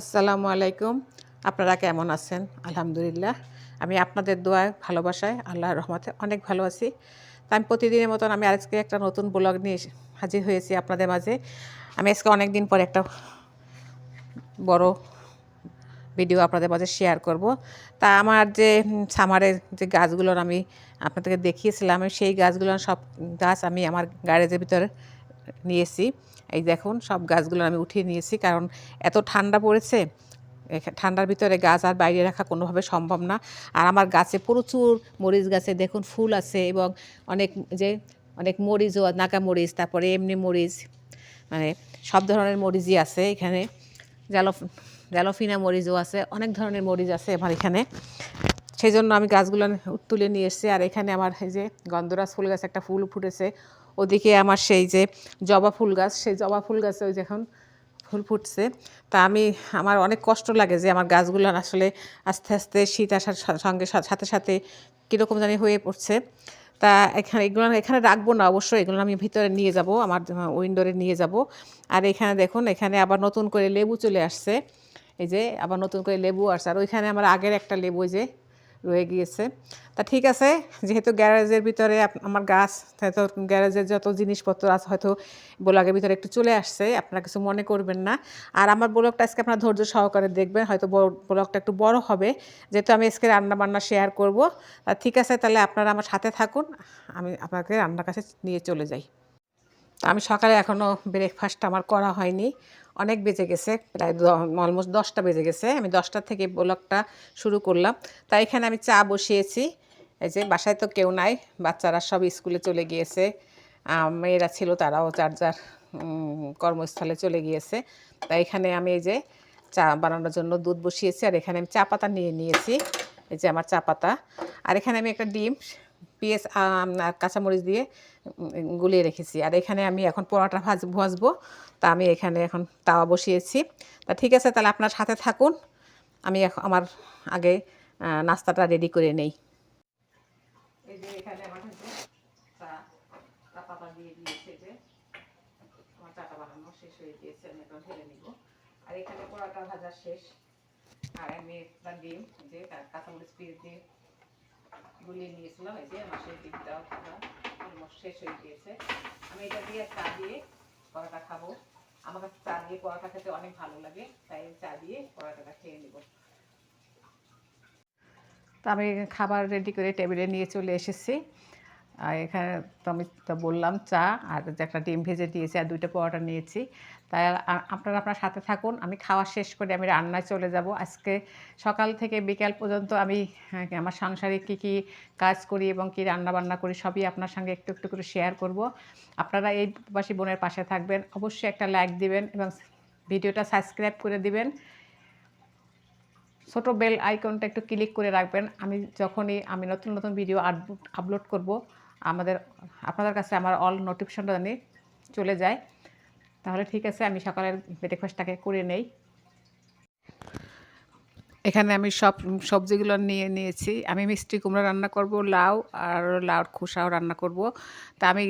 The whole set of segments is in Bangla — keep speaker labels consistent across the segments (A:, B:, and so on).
A: আসসালামু আলাইকুম। আপনারা কেমন আছেন? আলহামদুলিল্লাহ। আমি আপনাদের দোয়ায় ভালোবাসায় আল্লাহর রহমতে অনেক ভালো আছি। তা আমি প্রতিদিনের মতন আমি আজকে একটা নতুন ব্লগ নিয়ে হাজির হয়েছি আপনাদের মাঝে। আমি আজকে অনেক দিন পর একটা বড় ভিডিও আপনাদের মাঝে শেয়ার করব। তা আমার যে সামারের যে গাছগুলোর আমি আপনাদেরকে দেখিয়েছিলাম, সেই গাছগুলোর সব গাছ আমি আমার গ্যারেজের ভিতরে নিয়েছি। এই দেখুন, সব গাছগুলো আমি উঠিয়ে নিয়েছি কারণ এত ঠান্ডা পড়েছে ঠান্ডার ভিতরে গাছ আর বাইরে রাখা কোনোভাবে সম্ভব না। আর আমার গাছে প্রচুর মরিচ গাছে দেখুন ফুল আছে এবং অনেক যে, অনেক মরিচও, নাকা মরিচ, তারপরে এমনি মরিচ মানে সব ধরনের মরিচই আছে এখানে। জালফ, জালফিনা মরিচও আছে, অনেক ধরনের মরিচ আছে আমার এখানে। সেই জন্য আমি গাছগুলো তুলে নিয়ে এসেছি। আর এখানে আমার এই যে গন্ধরাজ ফুল গাছ একটা ফুল ফুটেছে। ওদিকে আমার সেই যে জবা ফুল গাছ, সেই জবা ফুল গাছে ওই যে এখন ফুল ফুটছে। তা আমি, আমার অনেক কষ্ট লাগে যে আমার গাছগুলো আসলে আস্তে আস্তে শীত আসার সঙ্গে সাথে সাথে কীরকম জানি হয়ে পড়ছে। তা এখানে এগুলো, এখানে রাখব না অবশ্যই, এগুলো আমি ভিতরে নিয়ে যাব, আমার উইন্ডোরে নিয়ে যাব। আর এখানে দেখুন, এখানে আবার নতুন করে লেবু চলে আসছে। এই যে আবার নতুন করে লেবু আসছে। আর ওইখানে আমার আগের একটা লেবু যে রয়ে গিয়েছে তা ঠিক আছে, যেহেতু গ্যারেজের ভিতরে আমার গাছ হয়তো গ্যারেজের যত জিনিসপত্র আছে, হয়তো ব্লগের ভিতরে একটু চলে আসছে আপনারা কিছু মনে করবেন না। আর আমার ব্লগটা আজকে আপনারা ধৈর্য সহকারে দেখবেন, হয়তো ব্লগটা একটু বড় হবে। যেহেতু আমি আজকে রান্না বান্না শেয়ার করব, তা ঠিক আছে, তাহলে আপনারা আমার সাথে থাকুন, আমি আপনাকে রান্নার কাছে নিয়ে চলে যাই। তা আমি সকালে এখনও ব্রেকফাস্ট আমার করা হয়নি। অনেক বেজে গেছে, প্রায় অলমোস্ট দশটা বেজে গেছে। আমি দশটা থেকে ব্লগটা শুরু করলাম। তাই এখানে আমি চা বসিয়েছি। এই যে বাসায় তো কেউ নাই, বাচ্চারা সব স্কুলে চলে গিয়েছে। মেয়েরা ছিল, তারাও যার যার কর্মস্থলে চলে গিয়েছে। তাই এখানে আমি এই যে চা বানানোর জন্য দুধ বসিয়েছি, আর এখানে আমি চা পাতা নিয়ে নিয়েছি। এই যে আমার চা পাতা। আর এখানে আমি একটা ডিম পেঁয়াজ কাঁচামরিচ দিয়ে গুলিয়ে রেখেছি। আর এখানে আমি এখন পরোটা ভাজ ভাজবো তা আমি এখানে এখন তাওয়া বসিয়েছি। তা ঠিক আছে, তাহলে আপনার সাথে থাকুন। আমি এখন আমার আগে নাস্তাটা রেডি করে নেই। দিয়ে আর এখানে পরোটা ভাজা শেষ। আর আমি একটা ডিম, যে, কাঁচামরিচ পেঁয়াজ দিয়ে গুলিয়ে নিয়েছিলাম, এই যে আমার সেই ডিমটাও অলমোস্ট শেষ হয়ে গিয়েছে। আমি এটা দিয়ে চা দিয়ে পরোটা খাব। আমার কাছে চা দিয়ে পরোটা খেতে অনেক ভালো লাগে, তাই চা দিয়ে পরোটাটা খেয়ে নেব। তো আমি খাবার রেডি করে টেবিলে নিয়ে চলে এসেছি। আর এখানে তো আমি তো বললাম চা আর একটা ডিম ভেজে দিয়েছি আর দুইটা পরোটা নিয়েছি। তাই আপনারা আপনার সাথে থাকুন আমি খাওয়া শেষ করে আমি রান্নায় চলে যাব। আজকে সকাল থেকে বিকাল পর্যন্ত আমি হ্যাঁ, আমার সাংসারিক কী কী কাজ করি এবং কী রান্না বান্না করি সবই আপনার সঙ্গে একটু একটু করে শেয়ার করব। আপনারা এই প্রবাসী বোনের পাশে থাকবেন অবশ্যই একটা লাইক দিবেন এবং ভিডিওটা সাবস্ক্রাইব করে দিবেন। ছোটো বেল আইকনটা একটু ক্লিক করে রাখবেন। আমি যখনই আমি নতুন নতুন ভিডিও আপলোড করব আমাদের, আপনাদের কাছে আমার অল নোটিফিকেশনটা জানি চলে যায়। তাহলে ঠিক আছে, আমি সকালের ব্রেকফাস্টটাকে করে নেই। এখানে আমি সব, সবজিগুলো নিয়ে নিয়েছি। আমি মিষ্টি কুমড়ো রান্না করব, লাউ আর লাউর খোসাও রান্না করব। তা আমি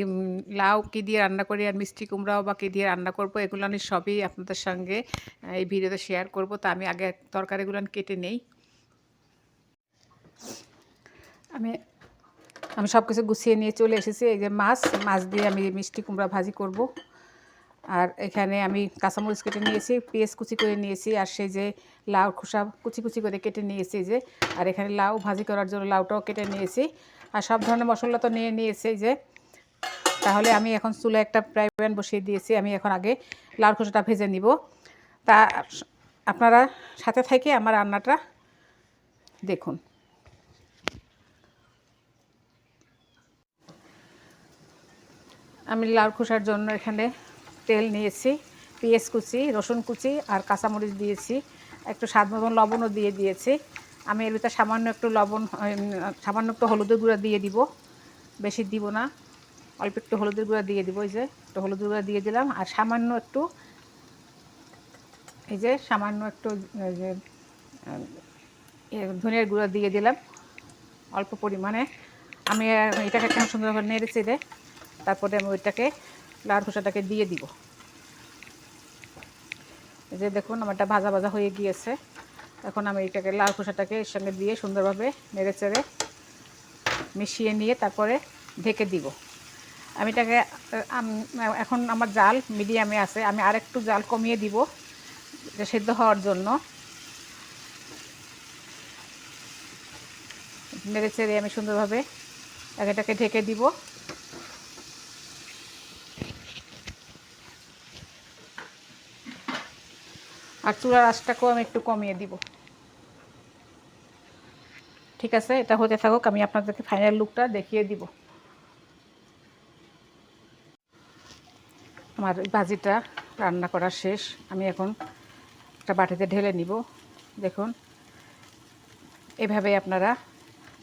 A: লাউ কী দিয়ে রান্না করি আর মিষ্টি কুমড়াও বা কী দিয়ে রান্না করব, এগুলো আমি সবই আপনাদের সঙ্গে এই ভিডিওতে শেয়ার করব। তা আমি আগে তরকারিগুলো কেটে নেই। আমি আমি সব কিছু গুছিয়ে নিয়ে চলে এসেছি। এই যে মাছ মাছ দিয়ে আমি মিষ্টি কুমড়া ভাজি করব। আর এখানে আমি কাঁচামরিচ কেটে নিয়েছি, পেঁয়াজ কুচি করে নিয়েছি, আর সেই যে লাউ খোসা কুচি কুচি করে কেটে নিয়েছি যে, আর এখানে লাউ ভাজি করার জন্য লাউটাও কেটে নিয়েছি। আর সব ধরনের মশলা তো নিয়ে নিয়েছি যে, তাহলে আমি এখন চুলে একটা ফ্রাই প্যান বসিয়ে দিয়েছি, আমি এখন আগে লাউ খোসাটা ভেজে নিব। তা আপনারা সাথে থেকে আমার রান্নাটা দেখুন। আমি লাউ খোসার জন্য এখানে তেল নিয়েছি, পেঁয়াজ কুচি, রসুন কুচি আর কাঁচামরিচ দিয়েছি, একটু স্বাদ মতন লবণও দিয়ে দিয়েছি। আমি এর ভিতরে সামান্য একটু লবণ সামান্য একটু হলুদের গুঁড়া দিয়ে দিব, বেশি দিব না, অল্প একটু হলুদের গুঁড়া দিয়ে দিব, এই যে একটু হলুদের গুঁড়া দিয়ে দিলাম আর সামান্য একটু, এই যে সামান্য একটু ধনিয়ার গুঁড়া দিয়ে দিলাম, অল্প পরিমাণে। আমি এটাকে কেমন সুন্দরভাবে নেড়ে চেড়ে তারপরে আমি ওইটাকে লাউর খোসাটাকে দিয়ে দিব। যে দেখুন, আমারটা ভাজা ভাজা হয়ে গিয়েছে। এখন আমি এটাকে লাল খোসাটাকে এর সঙ্গে দিয়ে সুন্দরভাবে নেড়ে চেড়ে মিশিয়ে নিয়ে তারপরে ঢেকে দিব। আমি এটাকে এখন আমার জাল মিডিয়ামে আছে, আমি আরেকটু জাল কমিয়ে দিব সেদ্ধ হওয়ার জন্য। নেড়ে চেড়ে আমি সুন্দরভাবে এটাকে ঢেকে দিব। আর চুলার আঁচটাকেও আমি একটু কমিয়ে দিব। ঠিক আছে? এটা হতে থাকুক, আমি আপনাদেরকে ফাইনাল লুকটা দেখিয়ে দিব। আমার ভাজিটা রান্না করা শেষ। আমি এখন একটা বাটিতে ঢেলে নিব। দেখুন, এভাবে আপনারা,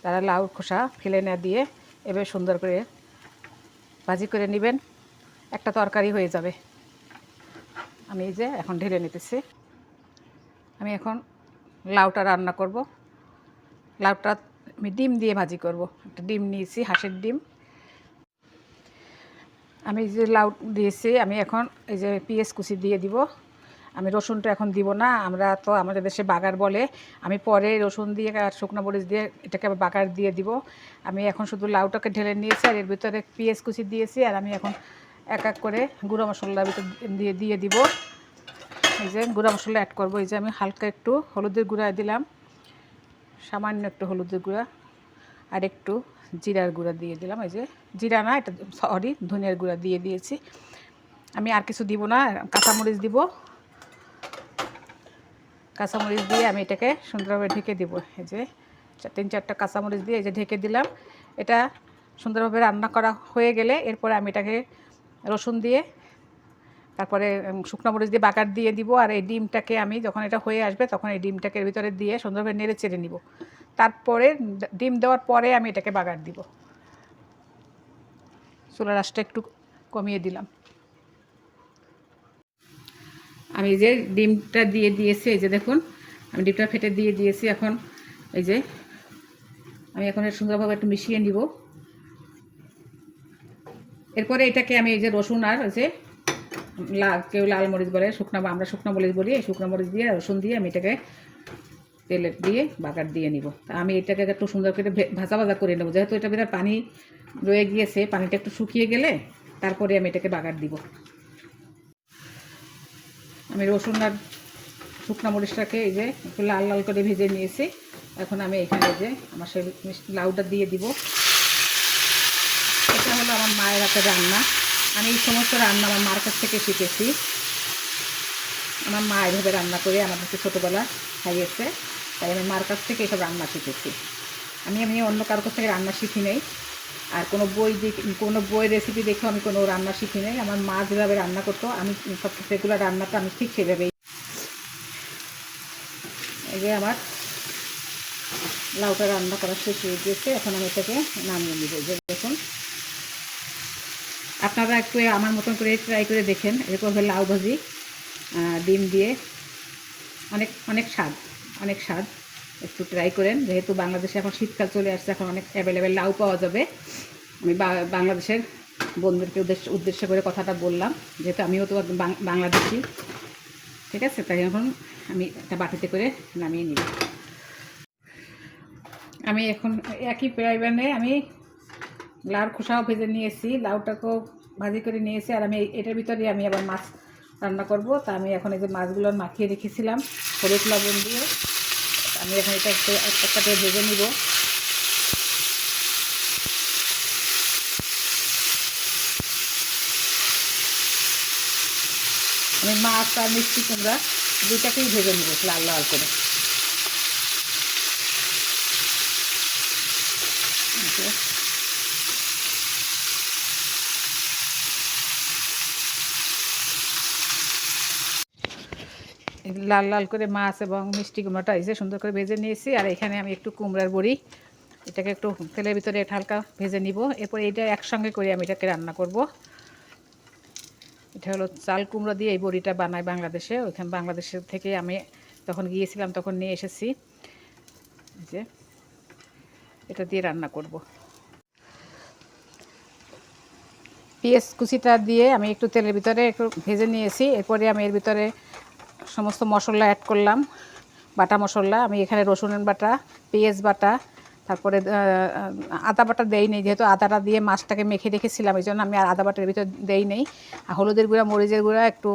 A: তারা লাউ খোসা ফেলে না দিয়ে এভাবে সুন্দর করে ভাজি করে নেবেন। একটা তরকারি হয়ে যাবে। আমি এই যে এখন ঢেলে নিতেছি। আমি এখন লাউটা রান্না করব। লাউটা আমি ডিম দিয়ে ভাজি করব। একটা ডিম নিয়েছি, হাঁসের ডিম। আমি যে লাউ দিয়েছি, আমি এখন এই যে পিএস কুচি দিয়ে দিব। আমি রসুনটা এখন দিব না, আমরা তো আমাদের দেশে বাগার বলে। আমি পরে রসুন দিয়ে আর শুকনো মরিচ দিয়ে এটাকে বাগার দিয়ে দিব। আমি এখন শুধু লাউটাকে ঢেলে নিয়েছি আর এর ভিতরে পিএস কুচি দিয়েছি আর আমি এখন এক এক করে গুঁড়ো মশলার ভিতর দিয়ে দিয়ে দিব। এই যে গুঁড়া মশলা অ্যাড করব। এই যে আমি হালকা একটু হলুদের গুঁড়া দিলাম। সামান্য একটু হলুদের গুঁড়া আর একটু জিরার গুঁড়া দিয়ে দিলাম। এই যে জিরা না, এটা সরি ধনিয়ার গুঁড়া দিয়ে দিয়েছি। আমি আর কিছু দিব না, কাঁচামরিচ দিব। কাঁচামরিচ দিয়ে আমি এটাকে সুন্দরভাবে ঢেকে দিব। এই যে তিন চারটা কাঁচামরিচ দিয়ে এই যে ঢেকে দিলাম। এটা সুন্দরভাবে রান্না করা হয়ে গেলে এরপরে আমি এটাকে রসুন দিয়ে তারপরে শুকনো মরিচ দিয়ে বাগার দিয়ে দিব, আর এই ডিমটাকে আমি যখন এটা হয়ে আসবে তখন এই ডিমটাকে এর ভিতরে দিয়ে সুন্দরভাবে নেড়ে চেড়ে নিব। তারপরে ডিম দেওয়ার পরে আমি এটাকে বাগার দিব। চুলার আঁচটা একটু কমিয়ে দিলাম। আমি যে ডিমটা দিয়ে দিয়েছি, এই যে দেখুন, আমি ডিমটা ফেটে দিয়ে দিয়েছি এখন, এই যে আমি এখন সুন্দরভাবে একটু মিশিয়ে নিব। এরপরে এটাকে আমি এই যে রসুন আর ওই যে লাল কেউ লাল মরিচ বলে, শুকনো আমরা শুকনো মরিচ বলি শুকনো মরিচ দিয়ে, রসুন দিয়ে আমি এটাকে তেলে দিয়ে বাগার দিয়ে নিব। তা আমি এটাকে একটু সুন্দর করে ভাজা ভাজা করে নেব। যেহেতু এটা ভিতরে পানি রয়ে গিয়েছে, পানিটা একটু শুকিয়ে গেলে তারপরে আমি এটাকে বাগার দিব। আমি রসুন আর শুকনো মরিচটাকে এই যে একটু লাল লাল করে ভেজে নিয়েছি। এখন আমি এখানে যে আমার মিষ্টি লাউটা দিয়ে দিব। এটা হলো আমার মায়ের হাতে রান্না। আমি এই সমস্ত রান্না আমার মার কাছ থেকে শিখেছি। আমার মা এভাবে রান্না করে আমাদেরকে ছোটোবেলা খাইয়েছে, তাই আমি মার কাছ থেকে এসব রান্না শিখেছি। আমি আমি অন্য কারোর কাছ থেকে রান্না শিখি নেই, আর কোনো বই কোনো বই রেসিপি দেখেও আমি কোনো রান্না শিখি নেই। আমার মা যেভাবে রান্না করতো, আমি সব সেগুলো রান্নাটা আমি ঠিক সেভাবেই এই যে আমার লাউটা রান্না করা শেষ হয়ে গিয়েছে। এখন আমি এটাকে নামিয়ে নিব। দেখুন আপনারা একটু আমার মতন করে ট্রাই করে দেখেন, এরকম হবে লাউ ভাজি ডিম দিয়ে। অনেক অনেক স্বাদ অনেক স্বাদ। একটু ট্রাই করেন, যেহেতু বাংলাদেশে এখন শীতকাল চলে আসছে, এখন অনেক অ্যাভেলেবেল লাউ পাওয়া যাবে। আমি বাংলাদেশের বন্ধুদেরকে উদ্দেশ্য উদ্দেশ্য করে কথাটা বললাম, যেহেতু আমিও তো বাংলাদেশি। ঠিক আছে? তাই এখন আমি একটা বাটিতে করে নামিয়ে নিব। আমি এখন একই প্রাইভেনে আমি লাউর খোসাও ভেজে নিয়েছি, লাউটাকেও ভাজি করে নিয়েছি, আর আমি এটার ভিতরে আমি আবার মাছ রান্না করব। তা আমি এখন এই যে মাছগুলো মাখিয়ে রেখেছিলাম হলুদ লবণ দিয়ে। আমি এখন এটা একটু করে ভেজে নিব। আমি মাছ আর মিষ্টি কুমড়া দুটাকেই ভেজে নিব লাল লাল করে। এই লাল লাল করে মাছ এবং মিষ্টি কুমড়োটা যে সুন্দর করে ভেজে নিয়েছি। আর এখানে আমি একটু কুমড়ার বড়ি, এটাকে একটু তেলের ভিতরে একটু হালকা ভেজে নিব। এরপর এইটা একসঙ্গে করে আমি এটাকে রান্না করব। এটা হলো চাল কুমড়ো দিয়ে এই বড়িটা বানায় বাংলাদেশে। ওইখানে বাংলাদেশের থেকে আমি তখন গিয়েছিলাম, তখন নিয়ে এসেছি। যে এটা দিয়ে রান্না করব। পেঁয়াজ কুচিটা দিয়ে আমি একটু তেলের ভিতরে একটু ভেজে নিয়েছি। এরপরে আমি এর ভিতরে সমস্ত মশলা অ্যাড করলাম। বাটা মশলা, আমি এখানে রসুনের বাটা, পেঁয়াজ বাটা, তারপরে আদা বাটা দেই নেই, যেহেতু আদাটা দিয়ে মাছটাকে মেখে রেখেছিলাম, এই জন্য আমি আর আদা বাটার ভিতর দেই নেই। আর হলুদের গুঁড়া, মরিচের গুঁড়া, একটু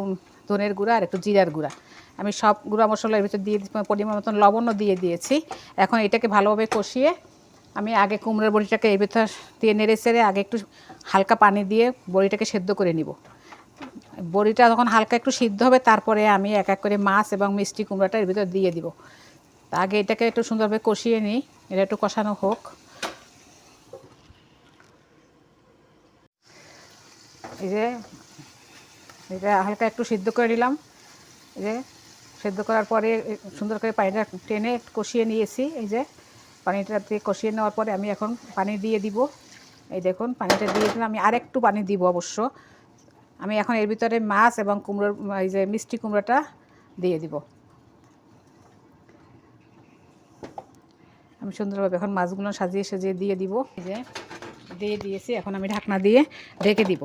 A: ধনের গুঁড়া আর একটু জিরার গুঁড়া। আমি সব গুঁড়া মশলার ভিতর দিয়ে পরিমাণ মতন লবণও দিয়ে দিয়েছি। এখন এটাকে ভালোভাবে কষিয়ে আমি আগে কুমড়োর বড়িটাকে এর ভিতর দিয়ে নেড়ে চেড়ে আগে একটু হালকা পানি দিয়ে বড়িটাকে সেদ্ধ করে নিব। বড়িটা যখন হালকা একটু সিদ্ধ হবে, তারপরে আমি এক এক করে মাছ এবং মিষ্টি কুমড়াটা এর ভিতর দিয়ে দিব। তা আগে এটাকে একটু সুন্দরভাবে কষিয়ে নিই, এটা একটু কষানো হোক। এই যে, এটা হালকা একটু সিদ্ধ করে নিলাম। এই যে, সেদ্ধ করার পরে সুন্দর করে পানিটা টেনে কষিয়ে নিয়েছি। এই যে, পানিটা দিয়ে কষিয়ে নেওয়ার পরে আমি এখন পানি দিয়ে দিব। এই দেখুন, পানিটা দিয়ে দিলাম। আমি আরেকটু পানি দিব অবশ্য। আমি এখন এর ভিতরে মাছ এবং কুমড়োর, এই যে মিষ্টি কুমড়োটা দিয়ে দিব। আমি সুন্দরভাবে এখন মাছগুলো সাজিয়ে সাজিয়ে দিয়ে দিব। এই যে দিয়ে দিয়েছি, এখন আমি ঢাকনা দিয়ে ঢেকে দিব।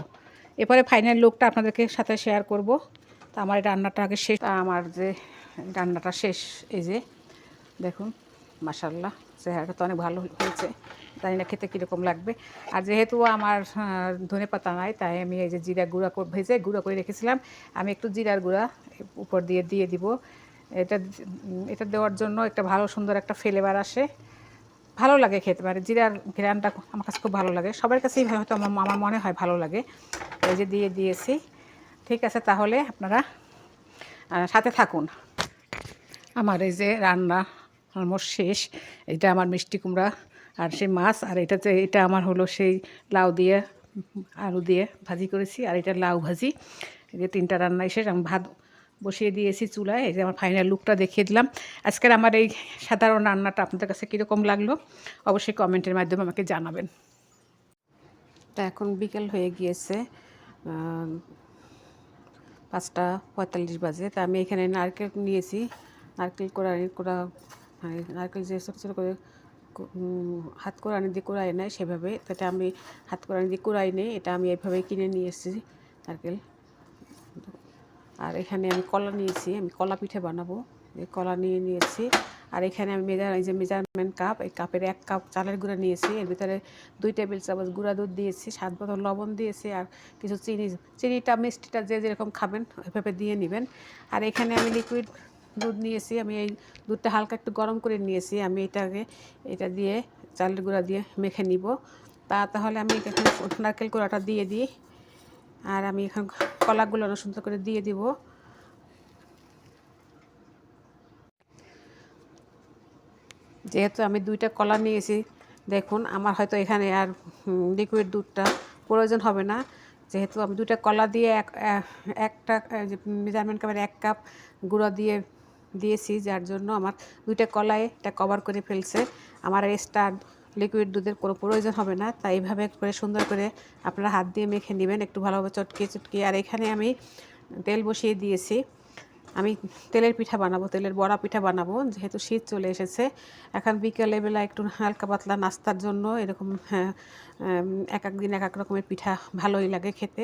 A: এরপরে ফাইনাল লুকটা আপনাদেরকে সাথে শেয়ার করব। তা আমার এই রান্নাটা আগে শেষ আমার যে রান্নাটা শেষ, এই যে দেখুন মাসাল্লাহ চেহারাটা তো অনেক ভালো হয়েছে। জানি না খেতে কীরকম লাগবে। আর যেহেতু আমার ধনে পাতা নাই, তাই আমি এই যে জিরা গুঁড়া ভেজে গুঁড়া করে রেখেছিলাম। আমি একটু জিরার গুঁড়া উপর দিয়ে দিয়ে দিব। এটা এটা দেওয়ার জন্য একটা ভালো সুন্দর একটা ফ্লেভার আসে। ভালো লাগে খেতে পারে জিরার ঘেরানটা আমার কাছে খুব ভালো লাগে। সবার কাছেই হয়তো আমার আমার মনে হয় ভালো লাগে। এই যে দিয়ে দিয়েছি। ঠিক আছে, তাহলে আপনারা সাথে থাকুন। আমার এই যে রান্না অলমোস্ট শেষ। এটা আমার মিষ্টি কুমড়া। আর সেই মাছ, আর এটাতে, এটা আমার হলো সেই লাউ দিয়ে, আলু দিয়ে ভাজি করেছি, আর এটা লাউ ভাজি। এই যে তিনটা রান্না শেষ, আমি ভাত বসিয়ে দিয়েছি চুলায়, এই যে আমার ফাইনাল লুকটা দেখিয়ে দিলাম। আজকের আমার এই সাধারণ রান্নাটা আপনাদের কাছে কীরকম লাগল, অবশ্যই কমেন্টের মাধ্যমে আমাকে জানাবেন। তা এখন বিকেল হয়ে গিয়েছে পাঁচটা পঁয়তাল্লিশ বাজে। তা আমি এখানে নারকেল নিয়েছি, নারকেল কোরআনি কোরা মানে নারকেল যে ছোটো ছোটো করে হাত কোরআনি দিয়ে কোরাই নেয় সেভাবে। এটা আমি হাত কোরআনি দিয়ে কোরাই নেই, এটা আমি এইভাবে কিনে নিয়ে এসেছি নারকেল। আর এখানে আমি কলা নিয়েছি, আমি কলা পিঠে বানাবো। কলা নিয়ে নিয়েছি। আর এখানে আমি মেজার, এই যে মেজারমেন্ট কাপ, এই কাপের এক কাপ চালের গুঁড়া নিয়েছি। এর ভিতরে দুই টেবিল চামচ গুঁড়া দুধ দিয়েছি স্বাদ বোতল লবণ দিয়েছি আর কিছু চিনি। চিনিটা, মিষ্টিটা যে যেরকম খাবেন, ওইভাবে দিয়ে নেবেন। আর এখানে আমি লিকুইড দুধ নিয়েছি, আমি এই দুধটা হালকা একটু গরম করে নিয়েছি, আমি এটাকে, এটা দিয়ে চালের গুঁড়া দিয়ে মেখে নিব। তা তাহলে আমি এখন নারকেল গুঁড়াটা দিয়ে দিই, আর আমি এখন কলাগুলো সুন্দর করে দিয়ে দিব। যেহেতু আমি দুইটা কলা নিয়েছি, দেখুন আমার হয়তো এখানে আর লিকুইড দুধটা প্রয়োজন হবে না। যেহেতু আমি দুইটা কলা দিয়ে এক একটা মেজারমেন্ট কাপের এক কাপ গুঁড়ো দিয়ে দিয়েছি যার জন্য আমার দুইটা কলায় এটা কভার করে ফেলছে। আমার এক্সট্রা লিকুইড দুধের কোনো প্রয়োজন হবে না তাই এইভাবে করে সুন্দর করে আপনারা হাত দিয়ে মেখে নেবেন একটু ভালোভাবে চটকিয়ে চটকিয়ে। আর এখানে আমি তেল বসিয়ে দিয়েছি। আমি তেলের পিঠা বানাবো তেলের বড়া পিঠা বানাবো যেহেতু শীত চলে এসেছে। এখন বিকেলে বেলা একটু হালকা পাতলা নাস্তার জন্য এরকম হ্যাঁ, এক এক দিন এক এক রকমের পিঠা ভালোই লাগে খেতে।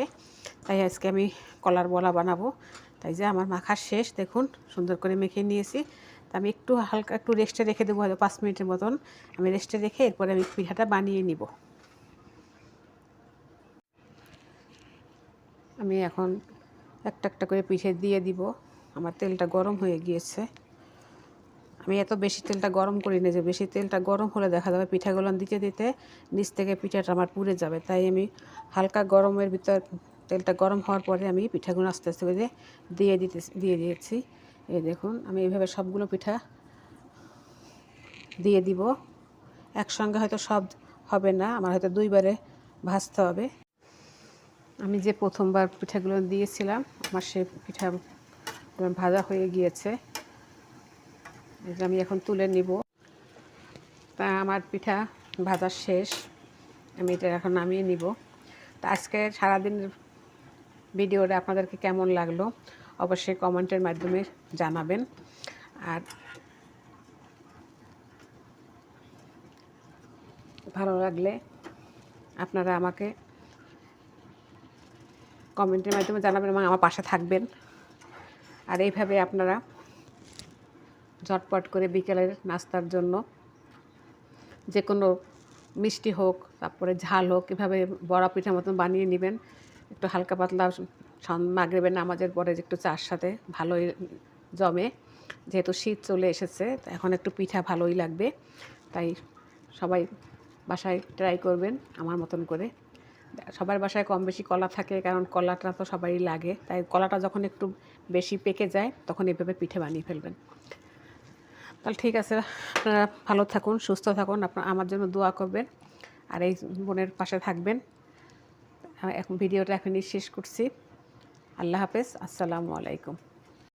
A: তাই আজকে আমি কলার বড়া বানাবো। তাই যে আমার মাখা শেষ, দেখুন, সুন্দর করে মেখে নিয়েছি। তা আমি একটু হালকা একটু রেস্টে রেখে দেবো হয়তো পাঁচ মিনিটের মতন। আমি রেস্টে রেখে এরপরে আমি পিঠাটা বানিয়ে নিব। আমি এখন একটা একটা করে পিঠে দিয়ে দিব। আমার তেলটা গরম হয়ে গিয়েছে। আমি এত বেশি তেলটা গরম করি না যে বেশি তেলটা গরম হলে দেখা যাবে পিঠাগুলো দিতে দিতে নিচ থেকে পিঠাটা আমার পুড়ে যাবে। তাই আমি হালকা গরমের ভিতর তেলটা গরম হওয়ার পরে আমি পিঠাগুলো আস্তে আস্তে করে দিয়ে দিতে দিয়ে দিয়েছি। এই দেখুন, আমি এইভাবে সবগুলো পিঠা দিয়ে দিব। একসঙ্গে হয়তো সব হবে না, আমার হয়তো দুইবারে ভাজতে হবে। আমি যে প্রথমবার পিঠাগুলো দিয়েছিলাম, আমার সে পিঠা ভাজা হয়ে গিয়েছে। এটা আমি এখন তুলে নিব। তা আমার পিঠা ভাজা শেষ, আমি এটা এখন নামিয়ে নিব। তা আজকে সারাদিনের ভিডিওটা আপনাদেরকে কেমন লাগল অবশ্যই কমেন্টের মাধ্যমে জানাবেন। আর ভালো লাগলে আপনারা আমাকে কমেন্টের মাধ্যমে জানাবেন এবং আমার পাশে থাকবেন। আর এইভাবে আপনারা ঝটপট করে বিকেলের নাস্তার জন্য যে কোনো মিষ্টি হোক, তারপরে ঝাল হোক, এভাবে বড়া পিঠার মতন বানিয়ে নেবেন। একটু হালকা পাতলা মাগরিবের নামাজের পরে একটু চার সাথে ভালোই জমে। যেহেতু শীত চলে এসেছে এখন একটু পিঠা ভালোই লাগবে। তাই সবাই বাসায় ট্রাই করবেন আমার মতন করে। সবার বাসায় কম বেশি কলা থাকে, কারণ কলাটা তো সবারই লাগে। তাই কলাটা যখন একটু বেশি পেকে যায়, তখন এভাবে পিঠে বানিয়ে ফেলবেন। তাহলে ঠিক আছে, আপনারা ভালো থাকুন, সুস্থ থাকুন, আপনার আমার জন্য দোয়া করবেন। আর এই বোনের পাশে থাকবেন। এখন ভিডিওটা এখনই শেষ করছি। আল্লাহ হাফেজ আসসালামু আলাইকুম।